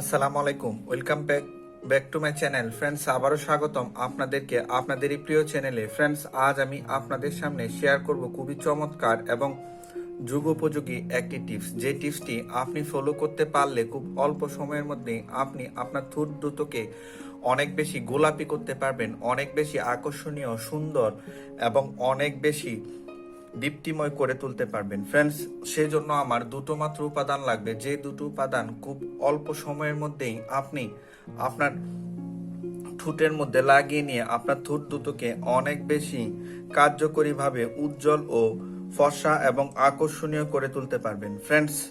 আসসালামু আলাইকুম। Welcome back back to my channel friends আবারও স্বাগতম আপনাদেরকে আপনাদেরই প্রিয় চ্যানেলে ফ্রেন্ডস আজ আমি আপনাদের সামনে শেয়ার করব খুবই চমৎকার এবং যুগোপযোগী একটি টিপস যে টিপসটি আপনি ফলো করতে পারলে খুব অল্প সময়ের মধ্যে আপনি আপনার থুট দ্রুতকে অনেক বেশি গোলাপি করতে পারবেন, অনেক বেশি আকর্ষণীয়, সুন্দর এবং অনেক বেশি দীপ্তিময় করে তুলতে পারবেন। ফ্রেন্ডস সেই জন্য আমার দুটো মাত্র উপাদান লাগবে। যে দুটো উপাদান খুব অল্প সময়ের মধ্যেই আপনি আপনার ঠোঁটের মধ্যে লাগিয়ে নিয়ে আপনার ঠোঁট দুটোকে অনেক বেশি কার্যকরীভাবে উজ্জ্বল ও ফর্সা এবং আকর্ষণীয় করে তুলতে পারবেন। ফ্রেন্ডস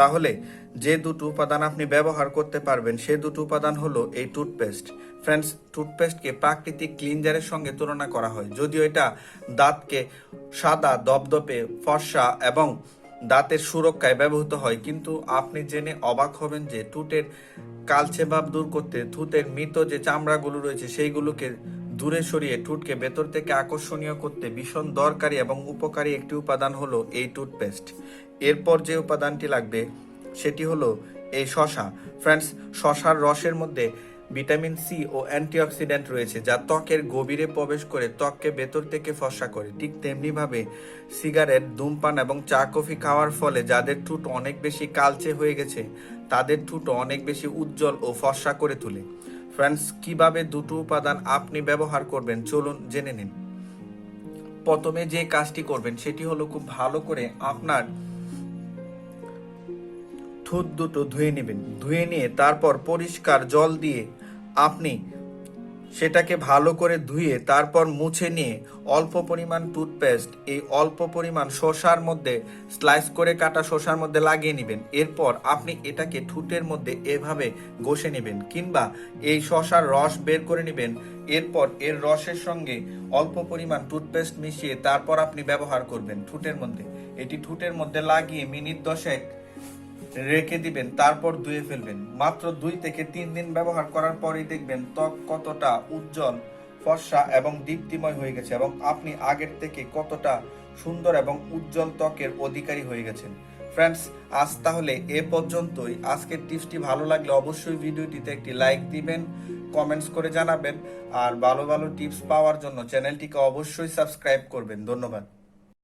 তাহলে যে দুটো উপাদান আপনি ব্যবহার করতে পারবেন, সে দুটো উপাদান হলো এই টুথপেস্ট ফ্রেন্ডস টুথপেস্টকে প্রাকৃতিক ক্লিনজারের সঙ্গে তুলনা করা হয়। যদিও এটা দাঁতকে সাদা, দপদপে, ফর্সা এবং দাঁতের সুরক্ষায় ব্যবহৃত হয়, কিন্তু আপনি জেনে অবাক হবেন যে টুটের কালচে ভাব দূর করতে থুতের মৃত যে চামড়াগুলো রয়েছে, সেইগুলোকে দূরে সরিয়ে টুটকে ভেতর থেকে আকর্ষণীয় করতে ভীষণ দরকারি এবং উপকারী একটি উপাদান হলো এই টুথপেস্ট। এরপর যে উপাদানটি লাগবে সেটি হলো এই শশা। ফ্রেন্ডস, শশার রসের মধ্যে ভিটামিন সি ও অ্যান্টিঅক্সিডেন্ট রয়েছে যা ত্বকের গভীরে প্রবেশ করে ত্বককে ভেতর থেকে ফসা করে। ঠিক তেমনিভাবে সিগারেট, ধূমপান এবং চা, কফি খাওয়ার ফলে যাদের ঠুট অনেক বেশি কালচে হয়ে গেছে, তাদের ঠুট অনেক বেশি উজ্জ্বল ও ফর্সা করে তোলে। ফ্রেন্ডস কীভাবে দুটো উপাদান আপনি ব্যবহার করবেন? চলুন জেনে নিন। প্রথমে যে কাজটি করবেন, সেটি হলো খুব ভালো করে আপনার থুত দুটো ধুয়ে নেবেন। ধুয়ে নিয়ে তারপর পরিষ্কার জল দিয়ে আপনি সেটাকে ভালো করে ধুয়ে তারপর মুছে নিয়ে অল্প পরিমাণ টুথপেস্ট, এই অল্প পরিমাণ শসার মধ্যে স্লাইস করে কাটা শসার মধ্যে লাগিয়ে নেবেন। এরপর আপনি এটাকে ঠুটের মধ্যে এভাবে ঘষে নেবেন কিংবা এই শসার রস বের করে নেবেন। এরপর এর রসের সঙ্গে অল্প পরিমাণ টুথপেস্ট মিশিয়ে তারপর আপনি ব্যবহার করবেন ঠুটের মধ্যে। এটি ঠুটের মধ্যে লাগিয়ে মিনিট দশেক রেখে দিবেন, তারপর ধুয়ে ফেলবেন। মাত্র দুই থেকে তিন দিন ব্যবহার করার পরেই দেখবেন ত্বক কতটা উজ্জ্বল, ফর্সা এবং দীপ্তিময় হয়ে গেছে এবং আপনি আগের থেকে কতটা সুন্দর এবং উজ্জ্বল ত্বকের অধিকারী হয়ে গেছেন। ফ্রেন্ডস, আজ তাহলে এ পর্যন্তই। আজকের টিপসটি ভালো লাগলে অবশ্যই ভিডিওটিতে একটি লাইক দিবেন, কমেন্টস করে জানাবেন, আর ভালো ভালো টিপস পাওয়ার জন্য চ্যানেলটিকে অবশ্যই সাবস্ক্রাইব করবেন। ধন্যবাদ।